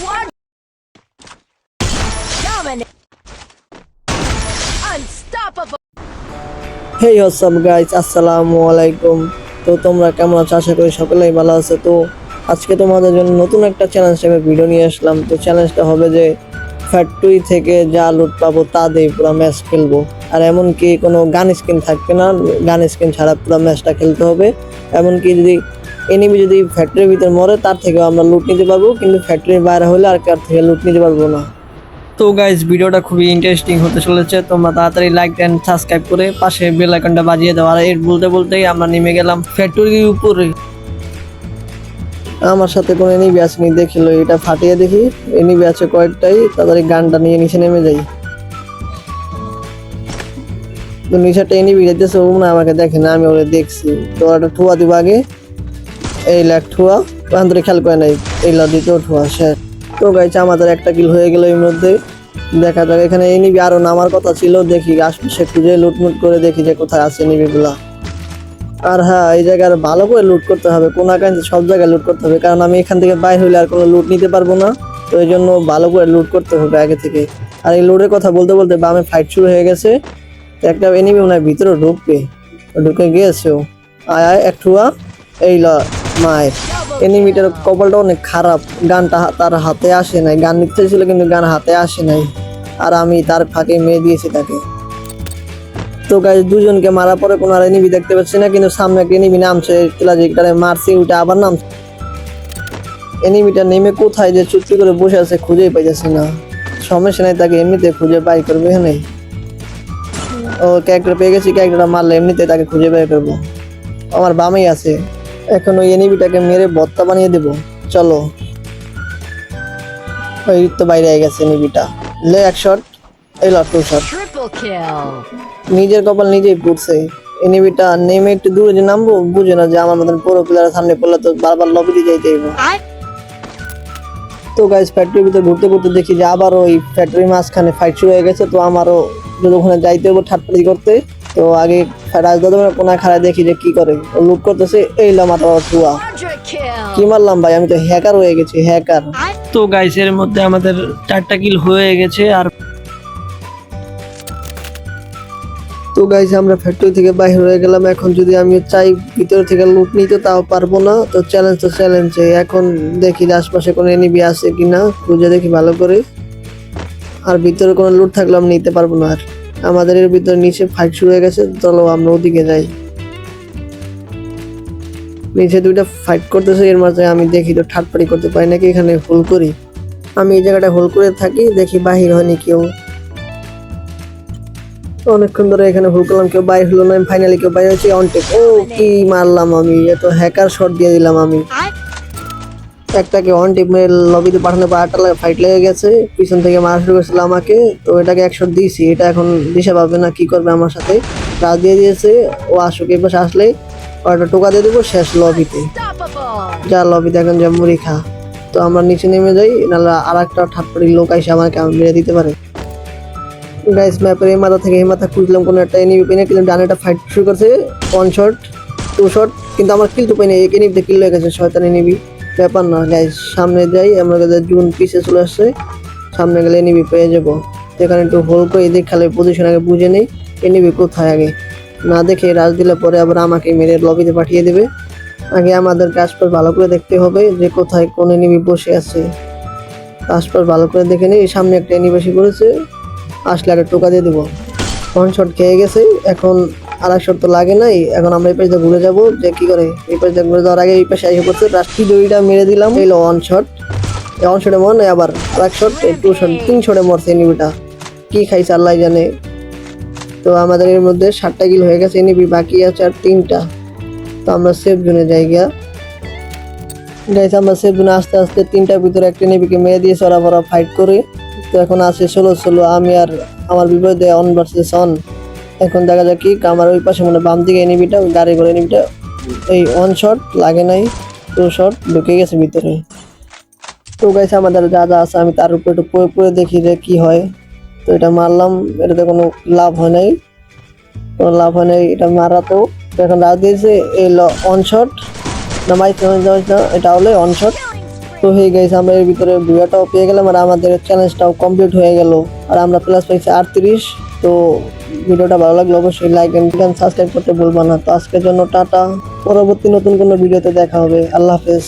One. Dominate. Unstoppable. Hey guys আসসালামু আলাইকুম তো তোমরা কেমন আছো? আশা করি সকলেই ভালো আছে। তো আজকে তোমাদের জন্য নতুন একটা চ্যালেঞ্জ হিসেবে ভিডিও নিয়ে আসলাম। তো চ্যালেঞ্জটা হবে যে ফ্যাক্টরি থেকে যা লুট পাবো, তা দিয়ে পুরো ম্যাচ খেলব। আর এমনকি কোনো গান স্কিন থাকবে না। গান স্কিন ছাড়া পুরো ম্যাচটা খেলতে হবে। এমনকি যদি এনিমি যদি ফ্যাক্টরির ভিতরে মরে তার থেকেও আমরা লুট নিতে পারব কিন্তু ফ্যাক্টরির বাইরে হলে আর কার থেকে লুট নিতে পারব না। তো গাইজ ভিডিওটা খুবই ইন্টারেস্টিং হতে চলেছে। তোমরা তাড়াতাড়ি লাইক অ্যান্ড সাবস্ক্রাইব করে পাশে বেল আইকনটা বাজিয়ে দাও। আর এর বলতে বলতেই আমরা নেমে গেলাম ফ্যাক্টরির উপরে। আমার সাথে কোনো এনিবি আসেনি দেখিল এটা ফাটিয়ে দেখি। এনিবি আছে কয়েকটাই তাড়াতাড়ি গানটা নিয়ে নিচে নেমে যাই। তো নিচেটা এনিবি যেতেছে ও না আমাকে দেখে না আমি ওরে দেখছি। তো একটা ঠুয়া দিব আগে। এই লাখ ঠুয়া। থেকে খেয়াল করে নাই, এই ল দ্বিতীয় ঠুয়া শেষ তো গাইছে আমাদের একটা কিল হয়ে গেল এর মধ্যে দেখা যাক, এখানে এই নিবি আরও নামার কথা ছিল, দেখি আশপাশে খুঁজে, লুটমুট করে দেখি যে কোথায় আছে নিবিগুলা। আর হ্যাঁ এই জায়গায় ভালো করে লুট করতে হবে, কোন আকাঙ্ক্ষে সব জায়গায় লুট করতে হবে, কারণ আমি এখান থেকে বাইর হইলে আর কোনো লুট নিতে পারব না। তো এই জন্য ভালো করে লুট করতে হবে আগে থেকে। আর এই লুটের কথা বলতে বলতে বামে ফাইট শুরু হয়ে গেছে। তো একটা এনিমি হয় ভিতরে ঢুকবে। ঢুকে গিয়েছেও। আয় আয় একটুয়া এই ল মায়ের এনিমিটার কপালটা অনেক খারাপ। গানটা তার হাতে আসে নাই। গান নিতে ছিল কিন্তু গান হাতে আসে নাই। আর আমি তার ফাঁকে মেরে দিয়েছি তাকে। তো গাছ দুজনকে মারা পরে কোনো আর এনিমি দেখতে পাচ্ছি না, কিন্তু সামনে একটা এনিমি নামছে। তুলা যেটারে মারছি ওইটা আবার নামছে। এনিমিটা নেমে কোথায় যে চুপটি করে বসে আছে খুঁজেই পাইতেছে না। সমস্যা নাই, তাকে এমনিতে খুঁজে বাই করবে এখানে। ও ক্যারেক্টার পেয়ে গেছি ক্যারেক্টারটা মারলে এমনিতে তাকে খুঁজে বের করব। আমার বামেই আছে। এখন ওই এনিমিটাকে মেরে বত্তা বানিয়ে দেব। চলো। ওই তো বাইরে হয়ে গেছে এনিমিটা লে এক শট এই লট টু শট. নিজের কপাল নিজেই পড়ছে। এনিমিটা নেমে একটু দূরে যে নামবো বুঝে না যে আমার মতন পুরো প্লেয়ারের সামনে পড়লে তো বারবার লবি দিয়ে যাইতে হইব। তো গাইজ ফ্যাক্টরির ভিতরে ঘুরতে ঘুরতে দেখি যে আবার ওই ফ্যাক্টরি মাঝখানে ফাইট শুরু হয়ে গেছে তো আমারও যদি ওখানে যাইতে হব ঠাটপাটি করতে। তো আগে রাজদাদা কোনায় খাড়ায় দেখি যে কি করে। ও লুট করতেছে এই লামাটা ঠুয়া Quadra কি মারলাম ভাই? আমি তো হ্যাকার হয়ে গেছি হ্যাকার তো গাইস এর মধ্যে আমাদের চারটা কিল হয়ে গেছে আর তো গাইস আমরা ফ্যাক্টরি থেকে বাইরে হয়ে গেলাম। এখন যদি আমি চাই ভিতর থেকে লুট নিতে তাও পারব না। তো চ্যালেঞ্জ তো চ্যালেঞ্জ এখন দেখি আশপাশে কোনো এনিবি আছে কিনা। খুঁজে দেখি ভালো করে। আর ভিতরে কোনো লুট থাকলে আমি নিতে পারব না আর। আমাদের এর ভিতরে নিচে ফাইট শুরু হয়ে গেছে, চলো আমরা ওদিকে যাই। নিচে দুইটা ফাইট করতেছে, এর মাঝে আমি দেখি তো ঠাটপাটি করতে পারি নাকি, এখানে হোল করি। আমি এই জায়গাটা হোল করে থাকি, দেখি বাহির হয়নি কেউ। অনেকক্ষণ ধরে এখানে হোল করলাম, কেউ বাইর হলো না ফাইনালি কেউ বাইরে হচ্ছে অনটেক ও, কি মারলাম আমি, এত হ্যাকার শট দিয়ে দিলাম আমি। একটাকে অন টিপ মেরে লবিতে পাঠানো আটটা ফাইট লেগে গেছে পিছন থেকে মারা শুরু করেছিল আমাকে তো এটাকে একশো দিয়েছি এটা এখন দিশা পাবে না কি করবে আমার সাথে? রাত দিয়ে দিয়েছে ও আসুক পাশে আসলে ওটা টোকা দিয়ে দেবো শেষ লবিতে. যা লবিতে এখন যা মুড়ি খা। তো আমরা নিচে নেমে যাই নাহলে আর একটা ঠাটপাড়ি লোক এসে আমাকে মেরে দিতে পারে। গাইস ম্যাপের এই মাথা থেকে এই মাথা খুঁজলাম কোনো একটা এনিমি পেনে কিন্তু ডানে একটা ফাইট শুরু করছে ওয়ান শট টু শট কিন্তু আমার কিল তো পাইনি এক এনিমিতে কিল হয়ে গেছে শয়তান এনিমি ব্যাপার না গাইস সামনে যাই, আমরা জুন পিছে চলে আসছে। সামনে গেলে এনিবি পেয়ে যাব। এখানে একটু হোল করে এদের খেলার পজিশন আগে বুঝে নেই এনিমি কোথায় আগে। না দেখে রাজ দিলে পরে আবার আমাকে মেরে লবিতে পাঠিয়ে দেবে। আগে আমাদের আশপাশ ভালো করে দেখতে হবে যে কোথায় কোন এনিমি বসে আছে। আশপাশ ভালো করে দেখে নিই, সামনে একটা এনিমেশি করেছে আসলে একটা টোকা দিয়ে দেবো। শট খেয়ে গেছে, এখন শট তো লাগে নাই। এখন আমরা এই পাশে ঘুরে যাব। যে কি করে? এই পাশে ঘুরে যাওয়ার আগে এই পাশে এসে করছে রাষ্ট্রীয় দড়িটা মেরে দিলাম? এই ওয়ান শট ওয়ান শটে মন আবার আর এক শট টু শট তিন শটে মরছে এনিমিটা কি খাইছে আল্লাহ জানে। তো আমাদের এর মধ্যে সাতটা কিল হয়ে গেছে এনিবি বাকি আছে আর তিনটা। তো আমরা সেফ জোনে যাই গিয়া। গাইস আমরা সেফ জোনে আস্তে আস্তে তিনটার ভিতরে একটা নেবিকে মেরে দিয়ে সরা ফাইট করে। তো এখন আছে ষোলো ষোলো, আমি আর আমার বিপরীতে অন ভার্সেস অন এখন দেখা যাক কি আমার ওই পাশে মানে বাম দিকে এনিবিটা ওই গাড়ি করে এনিবিটা এই ওয়ান শট লাগে নাই টু শট ঢুকে গেছে ভিতরে। তো গাইছে আমাদের যা যা আছে আমি তার উপরে একটু পড়ে পড়ে দেখি যে কি হয়। তো এটা মারলাম, এটাতে কোনো লাভ হয় নাই। কোনো লাভ হয় নাই, এটা মারাতেও এখন রাত দিয়েছে, এই অন শট না মাইতে এটা হলে অন শট তো হয়ে গেছে আমরা এর ভিতরে ভিডিওটাও পেয়ে গেলাম আর আমাদের চ্যালেঞ্জটাও কমপ্লিট হয়ে গেল। আর আমরা প্লাস পাইছি আটত্রিশ, তো ভিডিওটা ভালো লাগলে অবশ্যই লাইক এন্ড সাবস্ক্রাইব করতে ভুলবা না। তো আজকের জন্য টাটা, পরবর্তী নতুন কোনো ভিডিওতে দেখা হবে। আল্লাহ হাফেজ।